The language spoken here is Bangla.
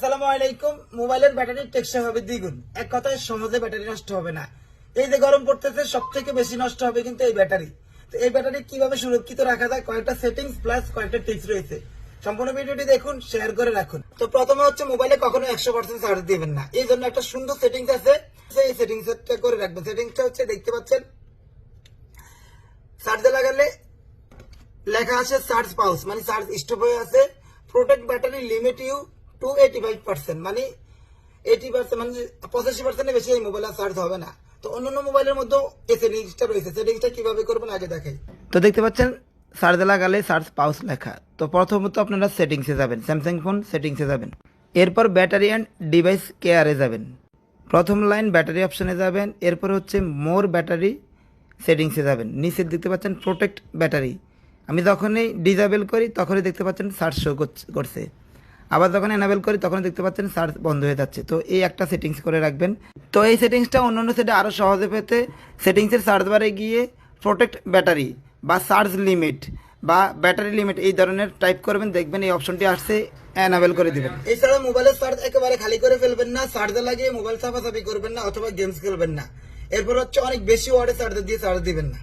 আসসালামু মোবাইলের ব্যাটারি টেকসই হবে দ্বিগুণ। এক কথায় সহজে ব্যাটারি নষ্ট হবে না। এই যে গরম পড়তেছে সব থেকে বেশি নষ্ট হবে কিন্তু এই ব্যাটারি। তো এই ব্যাটারি কীভাবে সুরক্ষিত রাখা যায়? কয়েকটা সেটিংস প্লাস কয়েকটা টিপস রয়েছে। সম্পূর্ণ ভিডিওটি দেখুন শেয়ার করে রাখুন। তো প্রথমে হচ্ছে মোবাইলে কখনো একশো পার্সেন্ট চার্জ দিবেন না। এই জন্য একটা সুন্দর সেটিংস আছে। সেই সেটিংসটা করে রাখবেন। সেটিংসটা হচ্ছে, দেখতে পাচ্ছেন? চার্জে লাগালে লেখা আছে চার্জ পাউস মানে চার্জ স্টপ হয়ে আছে। Protect battery limit you to eighty five percent মানে এইটি পার্সেন্ট মানে পঁচাশি পার্সেন্টের বেশি এই মোবাইল চার্জ হবে না। তো অন্যান্য মোবাইলের মধ্যেও এই সেটিংসটা রয়েছে। সেটিংসটা কীভাবে করবেন আগে দেখাই। তো দেখতে পাচ্ছেন চার্জে লাগালে চার্জ পাউস লেখা। তো প্রথমত আপনারা সেটিংসে যাবেন। স্যামসাং ফোন সেটিংসে যাবেন। এরপর ব্যাটারি অ্যান্ড ডিভাইস কেয়ারে যাবেন। প্রথম লাইন ব্যাটারি অপশনে যাবেন। এরপর হচ্ছে মোর ব্যাটারি সেটিংসে যাবেন। নিচে দেখতে পাচ্ছেন প্রোটেক্ট ব্যাটারি আমি যখনই ডিজেবল করি, তখনই দেখতে পাচ্ছেন সার্চ শো করছে। আবার যখন এনাবেল করি, তখন দেখতে পাচ্ছেন সার্চ বন্ধ হয়ে যাচ্ছে। তো এই একটা সেটিংস করে রাখবেন। তো এই সেটিংসটা অন্য অন্য সেটে আরও সহজে পেতে সেটিংসের সার্চ বারে গিয়ে প্রোটেক্ট ব্যাটারি বা চার্জ লিমিট বা ব্যাটারি লিমিট এই ধরনের টাইপ করবেন, দেখবেন এই অপশনটি আসছে এনাবেল করে দিবেন। এছাড়া মোবাইলের চার্জ একেবারে খালি করে ফেলবেন না চার্জে লাগিয়ে মোবাইল চাপাচাপি করবেন না, অথবা গেমস খেলবেন না। এরপর হচ্ছে অনেক বেশি ওয়ার্ডে চার্জার দিয়ে চার্জ দিবেন না।